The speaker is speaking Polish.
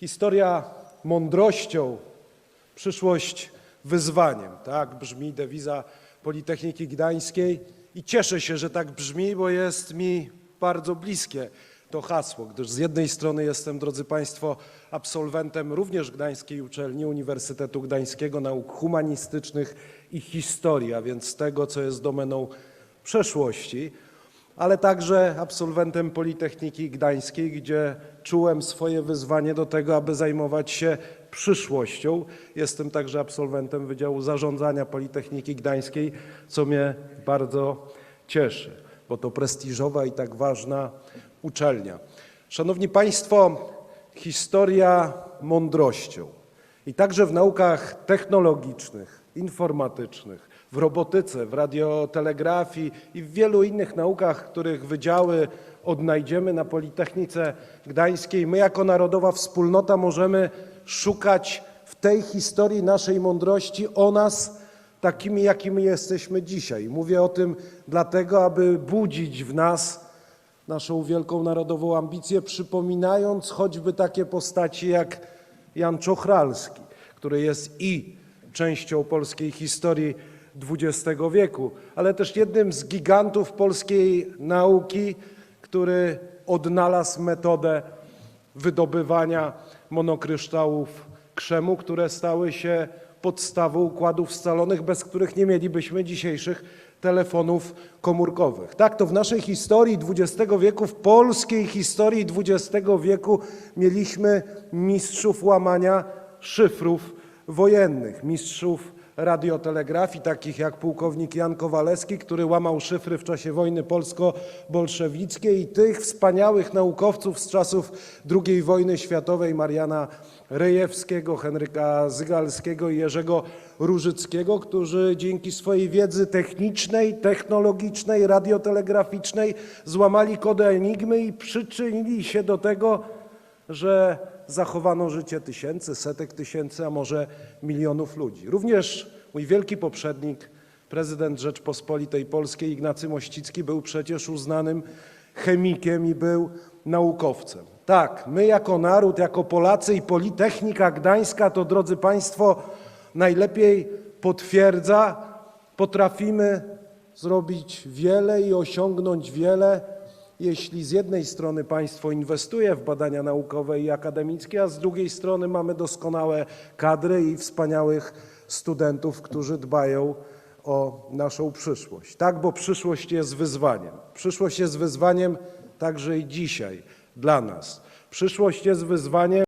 Historia mądrością, przyszłość wyzwaniem. Tak brzmi dewiza Politechniki Gdańskiej i cieszę się, że tak brzmi, bo jest mi bardzo bliskie to hasło, gdyż z jednej strony jestem, drodzy Państwo, absolwentem również Gdańskiej Uczelni Uniwersytetu Gdańskiego Nauk Humanistycznych i Historii, a więc tego, co jest domeną przeszłości, ale także absolwentem Politechniki Gdańskiej, gdzie czułem swoje wyzwanie do tego, aby zajmować się przyszłością. Jestem także absolwentem Wydziału Zarządzania Politechniki Gdańskiej, co mnie bardzo cieszy, bo to prestiżowa i tak ważna uczelnia. Szanowni Państwo, historia mądrością. I także w naukach technologicznych, informatycznych, w robotyce, w radiotelegrafii i w wielu innych naukach, których wydziały odnajdziemy na Politechnice Gdańskiej, my jako narodowa wspólnota możemy szukać w tej historii naszej mądrości o nas takimi, jakimi jesteśmy dzisiaj. Mówię o tym dlatego, aby budzić w nas naszą wielką narodową ambicję, przypominając choćby takie postaci jak Jan Czochralski, który jest i częścią polskiej historii XX wieku, ale też jednym z gigantów polskiej nauki, który odnalazł metodę wydobywania monokryształów krzemu, które stały się podstawą układów scalonych, bez których nie mielibyśmy dzisiejszych telefonów komórkowych. Tak, to w naszej historii XX wieku, w polskiej historii XX wieku mieliśmy mistrzów łamania szyfrów wojennych, mistrzów radiotelegrafii, takich jak pułkownik Jan Kowalewski, który łamał szyfry w czasie wojny polsko-bolszewickiej i tych wspaniałych naukowców z czasów II wojny światowej, Mariana Rejewskiego, Henryka Zygalskiego i Jerzego Różyckiego, którzy dzięki swojej wiedzy technicznej, technologicznej, radiotelegraficznej złamali kody Enigmy i przyczynili się do tego, że zachowano życie tysięcy, setek tysięcy, a może milionów ludzi. Również mój wielki poprzednik, prezydent Rzeczpospolitej Polskiej Ignacy Mościcki był przecież uznanym chemikiem i był naukowcem. Tak, my jako naród, jako Polacy i Politechnika Gdańska to, drodzy Państwo, najlepiej potwierdza, potrafimy zrobić wiele i osiągnąć wiele, jeśli z jednej strony państwo inwestuje w badania naukowe i akademickie, a z drugiej strony mamy doskonałe kadry i wspaniałych studentów, którzy dbają o naszą przyszłość. Tak, bo przyszłość jest wyzwaniem. Przyszłość jest wyzwaniem także i dzisiaj dla nas. Przyszłość jest wyzwaniem.